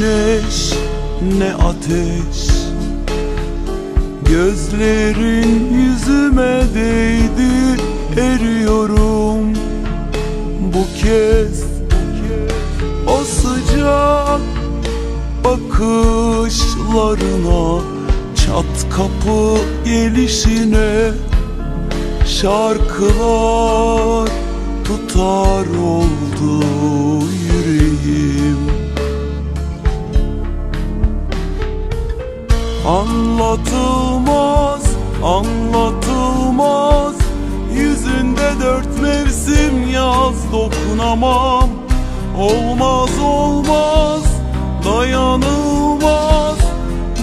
Güneş ne ateş. Gözlerin yüzüme değdi Eriyorum. Bu kez O sıcak bakışlarına Çat kapı gelişine Şarkılar tutar oldu Anlatılmaz, anlatılmaz. Yüzünde dört mevsim yaz dokunamam. Olmaz olmaz, dayanılmaz.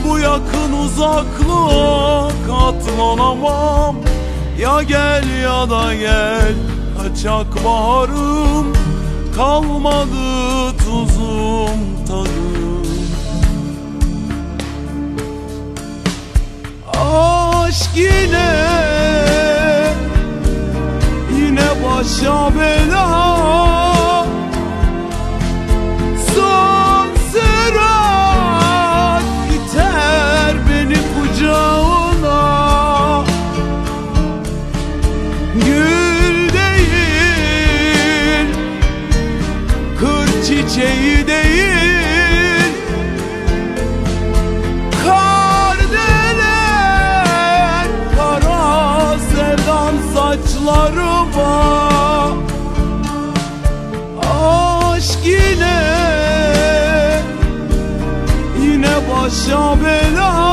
Bu yakın uzaklığa katlanamam. Ya gel ya da gel, kaçak baharım. Kalmadı tuzum tadım Aşk yine Yine başa bela başa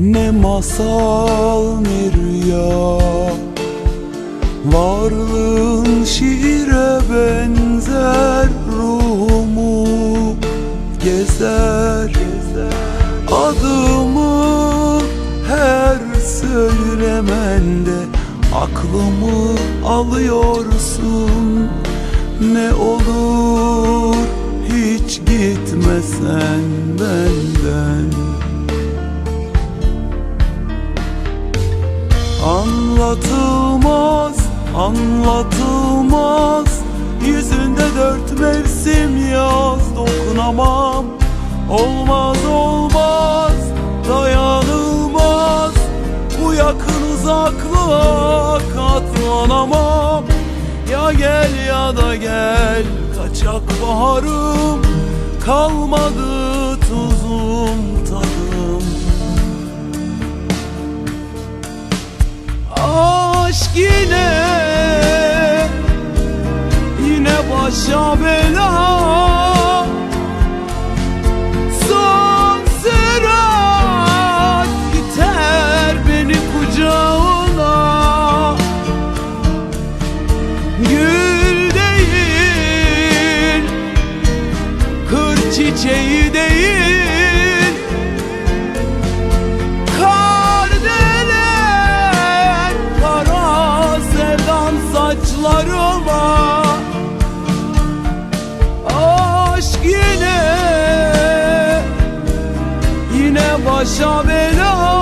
Ne masal ne rüya. Varlığın şiire benzer Ruhumu gezer. Adımı her söylemende Aklımı alıyorsun. Ne olur hiç gitmesen benden Anlatılmaz, anlatılmaz. Yüzünde dört mevsim yaz. Dokunamam Olmaz olmaz, dayanılmaz. Bu yakın uzaklığa katlanamam. Ya gel ya da gel, kaçak baharım Kalmadı Gül değil çiçeği değil. Kardelen kara sevdan Aşk yine Yine başa bela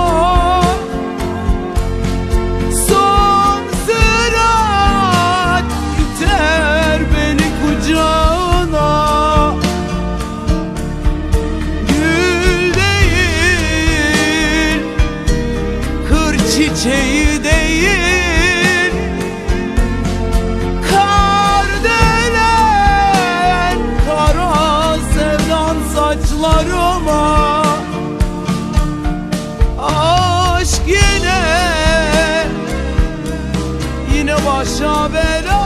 başa